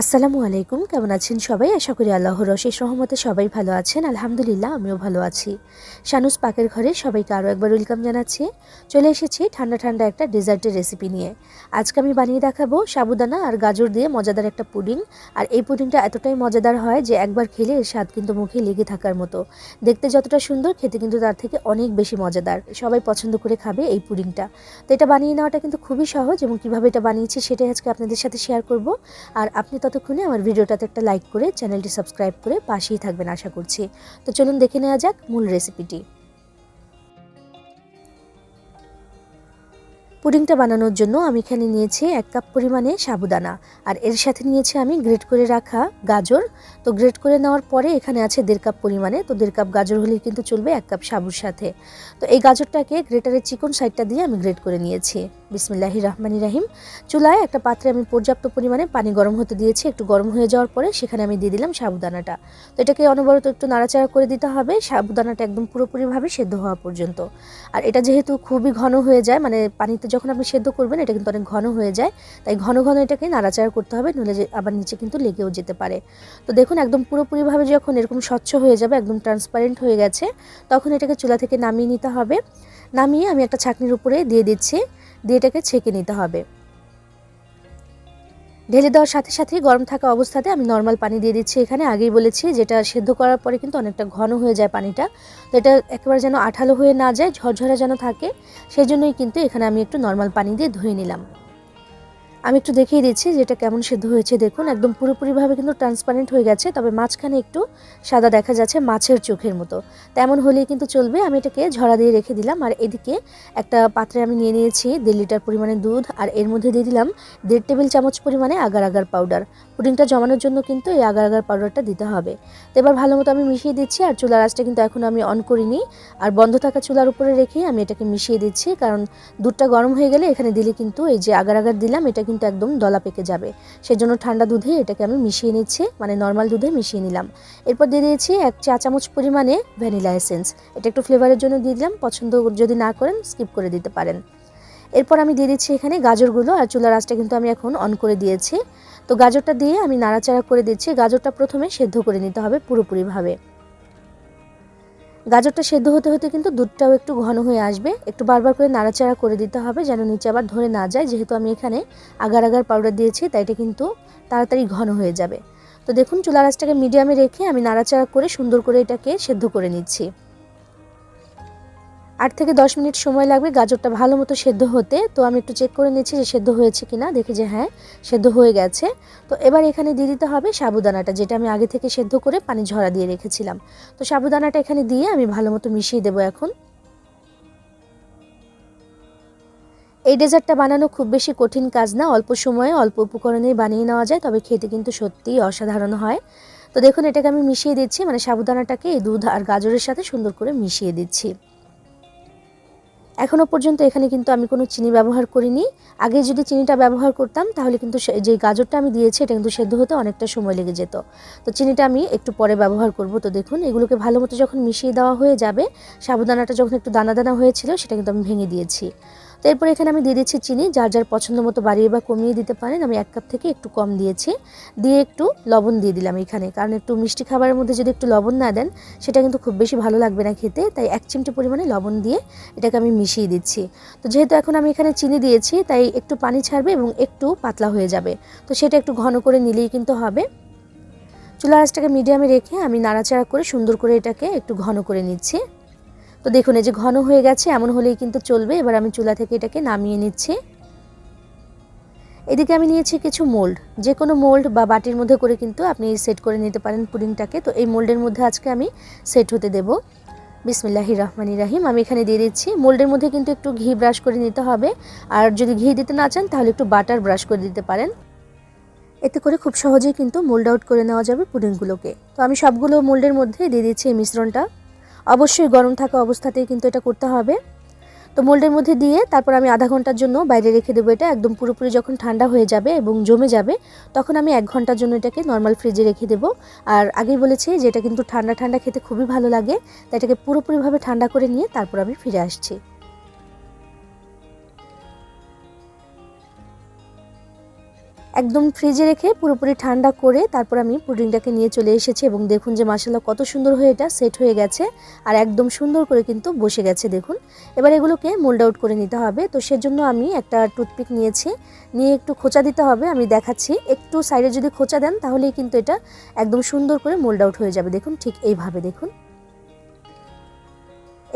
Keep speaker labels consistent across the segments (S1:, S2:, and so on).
S1: আসসালামু আলাইকুম, কেমন আছেন সবাই? আশা করি আল্লাহর রশেষ রহমতে সবাই ভালো আছেন। আলহামদুলিল্লাহ, আমিও ভালো আছি। শানুস পাকের ঘরে সবাইকে আরও একবার ওয়েলকাম জানাচ্ছি। চলে এসেছি ঠান্ডা ঠান্ডা একটা ডেজার্টের রেসিপি নিয়ে। আজকে আমি বানিয়ে দেখাবো সাবুদানা আর গাজর দিয়ে মজাদার একটা পুডিং। আর এই পুডিংটা এতটাই মজাদার হয় যে একবার খেলে এর স্বাদ কিন্তু মুখে লেগে থাকার মতো। দেখতে যতটা সুন্দর, খেতে কিন্তু তার থেকে অনেক বেশি মজাদার। সবাই পছন্দ করে খাবে এই পুডিংটা। তো এটা বানিয়ে নেওয়াটা কিন্তু খুবই সহজ এবং কীভাবে এটা বানিয়েছি সেটাই আজকে আপনাদের সাথে শেয়ার করব। আর আপনি ততক্ষণে আমার ভিডিওটাতে একটা লাইক করে চ্যানেলটি সাবস্ক্রাইব করে পাশেই থাকবেন আশা করছি। তো চলুন দেখে নেওয়া যাক মূল রেসিপিটি পুডিংটা বানানোর জন্য আমি এখানে নিয়েছি এক কাপ পরিমাণে সাবুদানা। আর এর সাথে নিয়েছি আমি গ্রেট করে রাখা গাজর। তো গ্রেট করে নেওয়ার পরে এখানে আছে দেড় কাপ পরিমাণে। তো দেড় কাপ গাজর হলেই কিন্তু চলবে এক কাপ সাবুর সাথে। তো এই গাজরটাকে গ্রেটারের চিকন সাইডটা দিয়ে আমি গ্রেট করে নিয়েছি। বিসমিল্লাহি রহমানি রাহিম। চুলায় একটা পাত্রে আমি পর্যাপ্ত পরিমাণে পানি গরম হতে দিয়েছি। একটু গরম হয়ে যাওয়ার পরে সেখানে আমি দিয়ে দিলাম সাবুদানাটা। তো এটাকে অনবরত একটু নাড়াচাড়া করে দিতে হবে। সাবুদানাটা একদম পুরোপুরিভাবে সেদ্ধ হওয়া পর্যন্ত। আর এটা যেহেতু খুবই ঘন হয়ে যায় মানে পানিতে যখন আপনি সেদ্ধ করবেন, এটা কিন্তু অনেক ঘন হয়ে যায়। তাই ঘন ঘন এটাকে নাড়াচাড়া করতে হবে, নইলে আবার নিচে কিন্তু লেগেও যেতে পারে। তো দেখুন, একদম পুরোপুরিভাবে যখন এরকম স্বচ্ছ হয়ে যাবে, একদম ট্রান্সপারেন্ট হয়ে গেছে, তখন এটাকে চুলা থেকে নামিয়ে নিতে হবে। নামিয়ে আমি একটা ছাকনির উপরে দিয়ে দিচ্ছি। দিয়ে এটাকে ছেঁকে নিতে হবে। ঢেলে দেওয়ার সাথে সাথেই গরম থাকা অবস্থাতে আমি নর্মাল পানি দিয়ে দিচ্ছি এখানে। আগেই বলেছি যেটা সেদ্ধ করার পরে কিন্তু অনেকটা ঘন হয়ে যায় পানিটা। তো এটা একেবারে যেন আঠালো হয়ে না যায়, ঝরঝরা যেন থাকে সেই জন্যই কিন্তু এখানে আমি একটু নর্মাল পানি দিয়ে ধুয়ে নিলাম। আমি একটু দেখিয়ে দিচ্ছি যে এটা কেমন সেদ্ধ হয়েছে। দেখুন, একদম পুরোপুরিভাবে কিন্তু ট্রান্সপারেন্ট হয়ে গেছে, তবে মাঝখানে একটু সাদা দেখা যাচ্ছে মাছের চোখের মতো। তেমন হলেই কিন্তু চলবে। আমি এটাকে ঝরা দিয়ে রেখে দিলাম, আর এদিকে একটা পাত্রে আমি নিয়ে নিয়েছি দেড় লিটার পরিমাণে দুধ, আর এর মধ্যে দিয়ে দিলাম দেড় টেবিল চামচ পরিমাণে আগার আগার পাউডার পুডিংটা জমানোর জন্য কিন্তু এই আগার আগার পাউডারটা দিতে হবে। তো এবার ভালো মতো আমি মিশিয়ে দিচ্ছি, আর চুলার আঁচটা কিন্তু এখন আমি অন করিনি। আর বন্ধ থাকা চুলার উপরে রেখে আমি এটাকে মিশিয়ে দিচ্ছি, কারণ দুধটা গরম হয়ে গেলে এখানে দিলে কিন্তু এই যে আগার আগার দিলাম, এটা কিন্তু একদম দলা পেকে যাবে। সেজন্য ঠান্ডা দুধে এটাকে আমি মিশিয়ে নিচ্ছি মানে নর্মাল দুধে মিশিয়ে নিলাম। এরপর দিয়ে দিয়েছি এক চা চামচ পরিমাণে ভ্যানিলা এসেন্স এটা একটু ফ্লেভারের জন্য দিয়ে দিলাম, পছন্দ যদি না করেন স্কিপ করে দিতে পারেন। এরপর আমি দিয়ে দিচ্ছি এখানে গাজরগুলো, আর চুলার আঁচটা কিন্তু আমি এখন অন করে দিয়েছি। তো গাজরটা দিয়ে আমি নাড়াচাড়া করে দিচ্ছি। গাজরটা প্রথমে সেদ্ধ করে নিতে হবে পুরোপুরিভাবে। গাজরটা সেদ্ধ হতে হতে কিন্তু দুধটাও একটু ঘন হয়ে আসবে। একটু বারবার করে নাড়াচাড়া করে দিতে হবে যেন নিচে আবার ধরে না যায়। যেহেতু আমি এখানে আগার আগার পাউডার দিয়েছি, তাই এটা কিন্তু তাড়াতাড়ি ঘন হয়ে যাবে। তো দেখুন চুলা আঁচটাকে মিডিয়ামে রেখে আমি নাড়াচাড়া করে সুন্দর করে এটাকে সেদ্ধ করে নিচ্ছি। আট থেকে দশ মিনিট সময় লাগবে গাজরটা ভালো মতো সেদ্ধ হতে। তো আমি একটু চেক করে নিচ্ছি যে সেদ্ধ হয়েছে কিনা, দেখি যে হ্যাঁ সেদ্ধ হয়ে গেছে। তো এবার এখানে দিয়ে দিতে হবে সাবুদানাটা, যেটা আমি আগে থেকে সেদ্ধ করে পানি ঝরা দিয়ে রেখেছিলাম। তো সাবুদানাটা এখানে দিয়ে আমি ভালো মতো মিশিয়ে দেবো এখন। এই ডেজার্টটা বানানো খুব বেশি কঠিন কাজ না, অল্প সময়ে অল্প উপকরণেই বানিয়ে নেওয়া যায়, তবে খেতে কিন্তু সত্যিই অসাধারণ হয়। তো দেখুন এটাকে আমি মিশিয়ে দিচ্ছি মানে সাবুদানাটাকে এই দুধ আর গাজরের সাথে সুন্দর করে মিশিয়ে দিচ্ছি। এখনও পর্যন্ত এখানে কিন্তু আমি কোনো চিনি ব্যবহার করিনি। আগে যদি চিনিটা ব্যবহার করতাম, তাহলে কিন্তু যে গাজরটা আমি দিয়েছি, এটা কিন্তু সেদ্ধ হতে অনেকটা সময় লেগে যেত। তো চিনিটা আমি একটু পরে ব্যবহার করব। তো দেখুন, এগুলোকে ভালো মতো যখন মিশিয়ে দেওয়া হয়ে যাবে, সাবুদানাটা যখন একটু দানা দানা হয়েছিল, সেটা কিন্তু আমি ভেঙে দিয়েছি। এরপর এখানে আমি দিয়ে দিচ্ছি চিনি, যার যার পছন্দ মতো বাড়িয়ে বা কমিয়ে দিতে পারেন। আমি এক কাপ থেকে একটু কম দিয়েছি। দিয়ে একটু লবণ দিয়ে দিলাম এখানে, কারণ একটু মিষ্টি খাবারের মধ্যে যদি একটু লবণ না দেন, সেটা কিন্তু খুব বেশি ভালো লাগবে না খেতে। তাই এক চিমটি পরিমাণে লবণ দিয়ে এটাকে আমি মিশিয়ে দিচ্ছি। তো যেহেতু এখন আমি এখানে চিনি দিয়েছি, তাই একটু পানি ছাড়বে এবং একটু পাতলা হয়ে যাবে। তো সেটা একটু ঘন করে নিলেই কিন্তু হবে। চুলা আঁচটাকে মিডিয়ামে রেখে আমি নাড়াচাড়া করে সুন্দর করে এটাকে একটু ঘন করে নিচ্ছি। তো দেখুন, এই যে ঘন হয়ে গেছে, এমন হলেই কিন্তু চলবে। এবার আমি চুলা থেকে এটাকে নামিয়ে নিচ্ছি। এদিকে আমি নিয়েছি কিছু মোল্ড। যে কোনো মোল্ড বা বাটির মধ্যে করে কিন্তু আপনি সেট করে নিতে পারেন পুডিংটাকে। তো এই মোল্ডের মধ্যে আজকে আমি সেট হতে দেব। বিসমিল্লাহি রহমানি রাহিম। আমি এখানে দিয়ে দিচ্ছি। মোল্ডের মধ্যে কিন্তু একটু ঘি ব্রাশ করে নিতে হবে। আর যদি ঘি দিতে না চান, তাহলে একটু বাটার ব্রাশ করে দিতে পারেন। এতে করে খুব সহজেই কিন্তু মোল্ড আউট করে নেওয়া যাবে পুডিংগুলোকে। তো আমি সবগুলো মোল্ডের মধ্যে দিয়ে দিচ্ছি এই মিশ্রণটা। অবশ্যই গরম থাকা অবস্থাতেই কিন্তু এটা করতে হবে। তো মোল্ডের মধ্যে দিয়ে তারপর আমি আধা ঘণ্টার জন্য বাইরে রেখে দেবো এটা। একদম পুরোপুরি যখন ঠান্ডা হয়ে যাবে এবং জমে যাবে, তখন আমি এক ঘণ্টার জন্য এটাকে নর্মাল ফ্রিজে রেখে দেবো। আর আগেই বলেছি যে এটা কিন্তু ঠান্ডা ঠান্ডা খেতে খুবই ভালো লাগে, তাই এটাকে পুরোপুরিভাবে ঠান্ডা করে নিয়ে তারপর আমি ফিরে আসছি। একদম ফ্রিজে রেখে পুরোপুরি ঠান্ডা করে তারপর আমি পুডিংটাকে নিয়ে চলে এসেছি এবং দেখুন যে মাসাল্লাহ কত সুন্দর হয়ে এটা সেট হয়ে গেছে আর একদম সুন্দর করে কিন্তু বসে গেছে দেখুন। এবার এগুলোকে মোল্ড আউট করে নিতে হবে। তো সেজন্য আমি একটা টুথপিক নিয়েছি। নিয়ে একটু খোঁচা দিতে হবে, আমি দেখাচ্ছি। একটু সাইডে যদি খোঁচা দেন তাহলেই কিন্তু এটা একদম সুন্দর করে মোল্ড আউট হয়ে যাবে। দেখুন ঠিক এইভাবে দেখুন।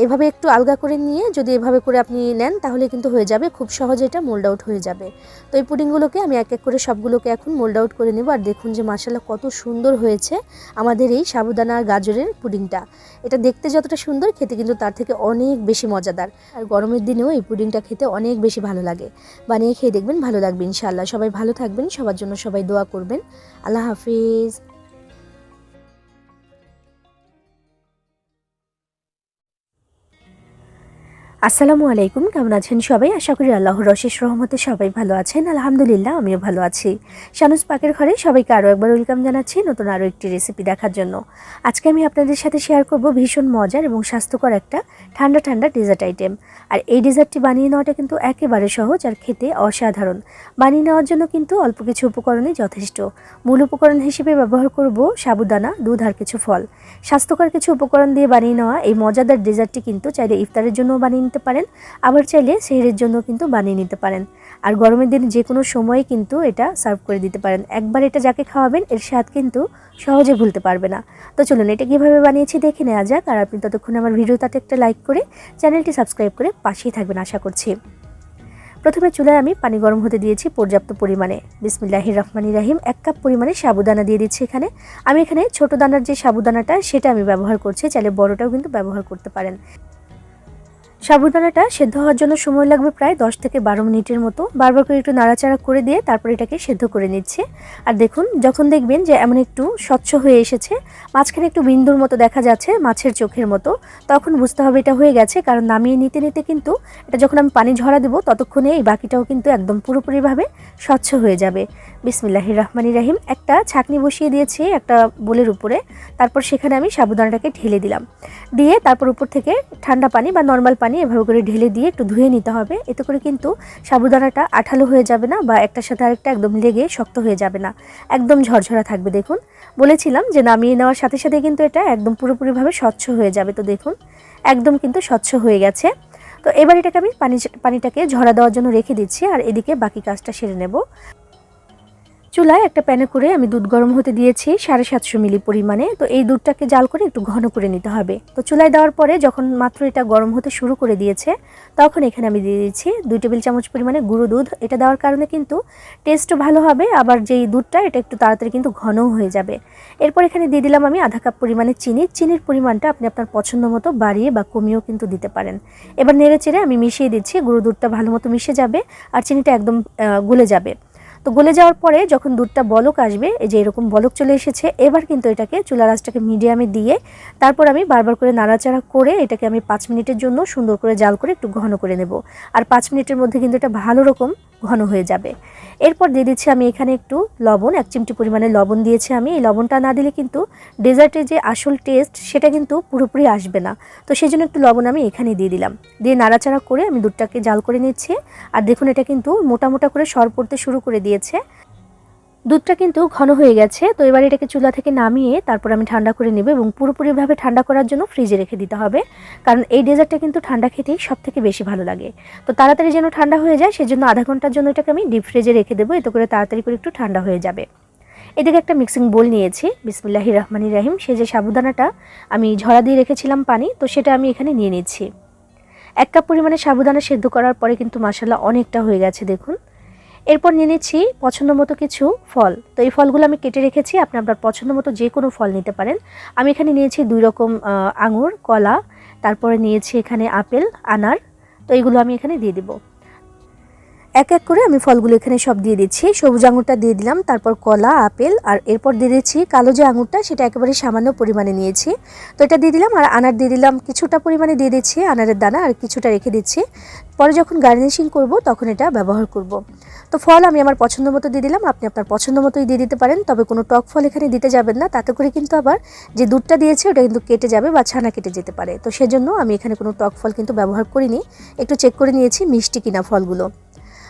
S1: এভাবে একটু আলগা করে নিয়ে যদি এভাবে করে আপনি নেন, তাহলে কিন্তু হয়ে যাবে, খুব সহজে এটা মোল্ড আউট হয়ে যাবে। তো এই পুডিংগুলোকে আমি এক এক করে সবগুলোকে এখন মোল্ড আউট করে নেব, আর দেখুন যে মাসাল্লাহ কত সুন্দর হয়েছে আমাদের এই সাবুদানা আর গাজরের পুডিংটা। এটা দেখতে যতটা সুন্দর, খেতে কিন্তু তার থেকে অনেক বেশি মজাদার। আর গরমের দিনেও এই পুডিংটা খেতে অনেক বেশি ভালো লাগে। বানিয়ে খেয়ে দেখবেন, ভালো লাগবে ইনশাআল্লাহ। সবাই ভালো থাকবেন, সবার জন্য সবাই দোয়া করবেন। আল্লাহ হাফিজ। আসসালামু আলাইকুম, কেমন আছেন সবাই? আশা করি আল্লাহর রশেষ রহমতে সবাই ভালো আছেন। আলহামদুলিল্লাহ, আমিও ভালো আছি। শানুস পাকের ঘরে সবাইকে আরও একবার ওয়েলকাম জানাচ্ছি নতুন আরও একটি রেসিপি দেখার জন্য। আজকে আমি আপনাদের সাথে শেয়ার করব ভীষণ মজার এবং স্বাস্থ্যকর একটা ঠান্ডা ঠান্ডা ডেজার্ট আইটেম। আর এই ডেজার্টটি বানিয়ে নেওয়াটা কিন্তু একেবারে সহজ আর খেতে অসাধারণ। বানিয়ে নেওয়ার জন্য কিন্তু অল্প কিছু উপকরণই যথেষ্ট। মূল উপকরণ হিসেবে ব্যবহার করব সাবুদানা, দুধ আর কিছু ফল। স্বাস্থ্যকর কিছু উপকরণ দিয়ে বানিয়ে নেওয়া এই মজাদার ডেজার্টটি কিন্তু চাইলে ইফতারের জন্য বানিয়ে নিতে পারেন, আবার চাইলে সেহরের জন্য কিন্তু বানিয়ে নিতে পারেন। আর গরমের দিনে যে কোনো সময়ে কিন্তু এটা সার্ভ করে দিতে পারেন। একবার এটা যাকে খাওয়াবেন, এর স্বাদ কিন্তু সহজে ভুলতে পারবে না। তো চলুন এটা কীভাবে বানিয়েছি দেখে নেওয়া যাক। আর আপনি ততক্ষণ আমার ভিডিওটাতে একটা লাইক করে চ্যানেলটি সাবস্ক্রাইব করে পাশেই থাকবেন আশা করছি। প্রথমে চুলায় আমি পানি গরম হতে দিয়েছি পর্যাপ্ত পরিমাণে। বিসমিল্লাহির রহমানি রাহিম, এক কাপ পরিমাণে সাবুদানা দিয়ে দিচ্ছি এখানে। আমি এখানে ছোটো দানার যে সাবুদানাটা, সেটা আমি ব্যবহার করছি, চাইলে বড়টাও কিন্তু ব্যবহার করতে পারেন। সাবুদানাটা সেদ্ধ হওয়ার জন্য সময় লাগবে প্রায় দশ থেকে বারো মিনিটের মতো। বারবার করে একটু নাড়াচাড়া করে দিয়ে তারপর এটাকে সেদ্ধ করে নিচ্ছে। আর দেখুন, যখন দেখবেন যে এমন একটু স্বচ্ছ হয়ে এসেছে, মাঝখানে একটু বিন্দুর মতো দেখা যাচ্ছে, মাছের চোখের মতো, তখন বুঝতে হবে এটা হয়ে গেছে। কারণ নামিয়ে নিতে নিতে কিন্তু এটা যখন আমি পানি ঝরা দেবো, ততক্ষণে এই বাকিটাও কিন্তু একদম পুরোপুরিভাবে স্বচ্ছ হয়ে যাবে। বিসমিল্লাহির রহমানি রাহিম, একটা ছাকনি বসিয়ে দিয়েছি একটা বোলের উপরে। তারপর সেখানে আমি সাবুদানাটাকে ঢেলে দিলাম। দিয়ে তারপর উপর থেকে ঠান্ডা পানি বা নর্মাল পানি এভাবে করে ঢেলে দিয়ে একটু ধুয়ে নিতে হবে। এতে করে কিন্তু সাবুদানাটা আঠালো হয়ে যাবে না বা একটার সাথে আরেকটা একদম লেগে শক্ত হয়ে যাবে না। একদম ঝরঝরা থাকবে, দেখুন। বলেছিলাম যে নামিয়ে নেওয়ার সাথে সাথে কিন্তু এটা একদম পুরোপুরিভাবে স্বচ্ছ হয়ে যাবে। তো দেখুন, একদম কিন্তু স্বচ্ছ হয়ে গেছে। তো এবার এটাকে আমি পানি, পানিটাকে ঝরা দেওয়ার জন্য রেখে দিচ্ছি আর এদিকে বাকি কাজটা সেরে নেব। চুলায় একটা প্যানে করে আমি দুধ গরম হতে দিয়েছি সাড়ে সাতশো মিলি পরিমাণে। তো এই দুধটাকে জাল করে একটু ঘন করে নিতে হবে। তো চুলায় দেওয়ার পরে যখন মাত্র এটা গরম হতে শুরু করে দিয়েছে, তখন এখানে আমি দিয়ে দিচ্ছি দুই টেবিল চামচ পরিমাণে গুঁড়ো দুধ। এটা দেওয়ার কারণে কিন্তু টেস্টও ভালো হবে, আবার যেই দুধটা এটা একটু তাড়াতাড়ি কিন্তু ঘনও হয়ে যাবে। এরপর এখানে দিয়ে দিলাম আমি আধা কাপ পরিমাণে চিনি। চিনির পরিমাণটা আপনি আপনার পছন্দ মতো বাড়িয়ে বা কমিয়েও কিন্তু দিতে পারেন। এবার নেড়ে চেড়ে আমি মিশিয়ে দিচ্ছি, গুঁড়ো দুধটা ভালো মতো মিশে যাবে, আর চিনিটা একদম গলে যাবে। তো গলে যাওয়ার পরে যখন দুধটা বলক আসবে, এই যে এরকম বলক চলে এসেছে, এবার কিন্তু এটাকে চুলা রাসটাকে মিডিয়ামে দিয়ে তারপর আমি বারবার করে নাড়াচাড়া করে এটাকে আমি পাঁচ মিনিটের জন্য সুন্দর করে জাল করে একটু ঘন করে নেব। আর পাঁচ মিনিটের মধ্যে কিন্তু এটা ভালো রকম ঘন হয়ে যাবে। এরপর দিয়ে দিচ্ছি আমি এখানে একটু লবণ, এক চিমটি পরিমাণে লবণ দিয়েছি আমি। এই লবণটা না দিলে কিন্তু ডেজার্টের যে আসল টেস্ট সেটা কিন্তু পুরোপুরি আসবে না। তো সেই জন্য একটু লবণ আমি এখানে দিয়ে দিলাম। দিয়ে নাড়াচাড়া করে আমি দুধটাকে জাল করে নিচ্ছি। আর দেখুন এটা কিন্তু মোটা মোটা করে সর পড়তে শুরু করে দিয়েছে। দুধটা কিন্তু ঘন হয়ে গেছে, তো এবার এটাকে চুলা থেকে নামিয়ে তারপর আমি ঠান্ডা করে নেব এবং পুরোপুরিভাবে ঠান্ডা করার জন্য ফ্রিজে রেখে দিতে হবে। কারণ এই ডেজার্টটা কিন্তু ঠান্ডা খেতেই সব থেকে বেশি ভালো লাগে। তো তাড়াতাড়ি যেন ঠান্ডা হয়ে যায়, সেজন্য আধা ঘণ্টার জন্য এটাকে আমি ডিপ ফ্রিজে রেখে দেবো, এতে করে তাড়াতাড়ি করে একটু ঠান্ডা হয়ে যাবে। এদিকে একটা মিক্সিং বোল নিয়েছি বিসমুল্লাহি রহমানি রাহিম। সে যে সাবুদানাটা আমি ঝরা দিয়ে রেখেছিলাম পানি, তো সেটা আমি এখানে নিয়ে নিচ্ছি। এক কাপ পরিমাণে সাবুদানা সেদ্ধ করার পরে কিন্তু মশলা অনেকটা হয়ে গেছে, দেখুন। এরপর নিয়ে নিচ্ছি পছন্দ মতো কিছু ফল। তো এই ফলগুলো আমি কেটে রেখেছি, আপনি আপনার পছন্দ মতো যে কোনো ফল নিতে পারেন। আমি এখানে নিয়েছি দুই রকম আঙুর, কলা, তারপরে নিয়েছি এখানে আপেল, আনার। তো এইগুলো আমি এখানে দিয়ে দিব। এক এক করে আমি ফলগুলো এখানে সব দিয়ে দিচ্ছি। সবুজ আঙুরটা দিয়ে দিলাম, তারপর কলা, আপেল, আর এরপর দিয়ে দিচ্ছি কালো যে আঙুরটা, সেটা একেবারে সামান্য পরিমাণে নিয়েছি। তো এটা দিয়ে দিলাম, আর আনার দিয়ে দিলাম কিছুটা পরিমাণে দিয়ে দিচ্ছি আনারের দানা, আর কিছুটা রেখে দিচ্ছি। পরে যখন গার্নিশিং করব, তখন এটা ব্যবহার করব। তো ফল আমি আমার পছন্দ মতো দিয়ে দিলাম, আপনি আপনার পছন্দ মতোই দিয়ে দিতে পারেন, তবে কোনো টক ফল এখানে দিতে যাবেন না, তাতে করে কিন্তু আবার যে দুধটা দিয়েছে ওটা কিন্তু কেটে যাবে বা ছানা কেটে যেতে পারে। তো সেজন্য আমি এখানে কোনো টক ফল কিন্তু ব্যবহার করিনি, একটু চেক করে নিয়েছি মিষ্টি কিনা ফলগুলো।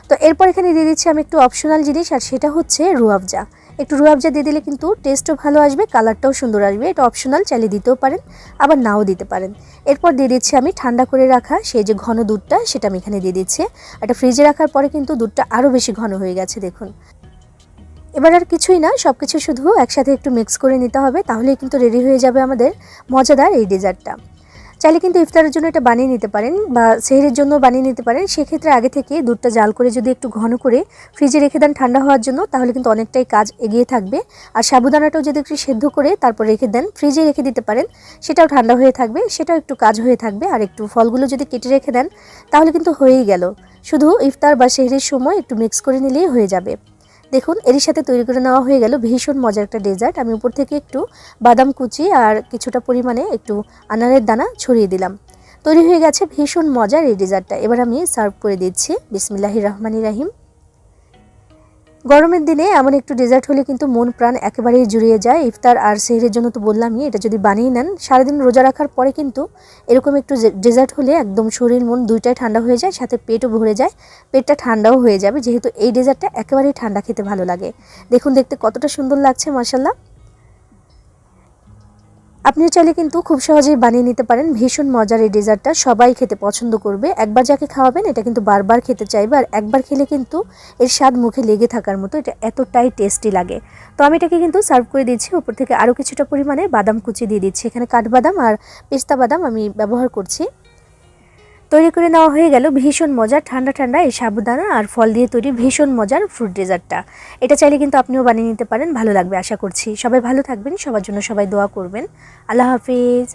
S1: তো এরপর এখানে দিয়ে দিচ্ছি আমি একটু অপশনাল জিনিস, আর সেটা হচ্ছে রুয়াবজা। একটু রুয়াবজা দিয়ে দিলে কিন্তু টেস্টও ভালো আসবে কালারটাও সুন্দর আসবে। এটা অপশনাল চাইলে দিতেও পারেন, আবার নাও দিতে পারেন। এরপর দিয়ে দিচ্ছি আমি ঠান্ডা করে রাখা সেই যে ঘন দুধটা, সেটা আমি এখানে দিয়ে দিচ্ছি। এটা ফ্রিজে রাখার পরে কিন্তু দুধটা আরও বেশি ঘন হয়ে গেছে, দেখুন। এবার আর কিছুই না সব কিছু শুধু একসাথে একটু মিক্স করে নিতে হবে, তাহলেই কিন্তু রেডি হয়ে যাবে আমাদের মজাদার এই ডেজার্টটা চাইলে কিন্তু ইফতারের জন্য এটা বানিয়ে নিতে পারেন বা সেহরির জন্য বানিয়ে নিতে পারেন। সেক্ষেত্রে আগে থেকে দুধটা জাল করে যদি একটু ঘন করে ফ্রিজে রেখে দেন ঠান্ডা হওয়ার জন্য, তাহলে কিন্তু অনেকটাই কাজ এগিয়ে থাকবে। আর সাবুদানাটাও যদি একটু সেদ্ধ করে তারপর রেখে দেন, ফ্রিজে রেখে দিতে পারেন, সেটাও ঠান্ডা হয়ে থাকবে, সেটাও একটু কাজ হয়ে থাকবে। আর একটু ফলগুলো যদি কেটে রেখে দেন, তাহলে কিন্তু হয়েই গেল। শুধু ইফতার বা সেহরির সময় একটু মিক্স করে নিলেই হয়ে যাবে। দেখুন, এরই সাথে তৈরি করে নেওয়া হয়ে গেল ভীষণ মজার একটা ডেজার্ট। আমি উপর থেকে একটু বাদাম কুচি আর কিছুটা পরিমাণে একটু আনারের দানা ছড়িয়ে দিলাম। তৈরি হয়ে গেছে ভীষণ মজার এই ডেজার্টটা। এবার আমি সার্ভ করে দিচ্ছি। বিসমিল্লাহ রহমানি রাহিম। গরমের দিনে এমন একটু ডেজার্ট হলে কিন্তু মন প্রাণ একেবারেই জুড়িয়ে যায়। ইফতার আর সেহরের জন্য তো বললামই, এটা যদি বানিয়ে নেন, সারাদিন রোজা রাখার পরে কিন্তু এরকম একটু ডেজার্ট হলে একদম শরীর, মন দুইটাই ঠান্ডা হয়ে যায়, সাথে পেটও ভরে যায়, পেটটা ঠান্ডাও হয়ে যাবে। যেহেতু এই ডেজার্টটা একেবারেই ঠান্ডা খেতে ভালো লাগে। দেখুন, দেখতে কতটা সুন্দর লাগছে মাসাল্লাহ আপনিও চাইলে কিন্তু খুব সহজেই বানিয়ে নিতে পারেন। ভীষণ মজার এই ডেজার্টটা। সবাই খেতে পছন্দ করবে। একবার যাকে খাওয়াবেন, এটা কিন্তু বারবার খেতে চাইবে। আর একবার খেলে কিন্তু এর স্বাদ মুখে লেগে থাকার মতো। এটা এতটাই টেস্টি লাগে। তো আমি এটাকে কিন্তু সার্ভ করে দিচ্ছি উপর থেকে আরও কিছুটা পরিমাণে বাদাম কুচি দিয়ে দিচ্ছি। এখানে কাঠবাদাম আর পেস্তা বাদাম আমি ব্যবহার করছি। তৈরি করে নেওয়া হয়ে গেল ভীষণ মজার, ঠান্ডা ঠান্ডা এই সাবুদানা আর ফল দিয়ে তৈরি ভীষণ মজার ফ্রুট ডেজার্টটা এটা চাইলে কিন্তু আপনিও বানিয়ে নিতে পারেন, ভালো লাগবে আশা করছি। সবাই ভালো থাকবেন, সবার জন্য সবাই দোয়া করবেন। আল্লাহ হাফিজ।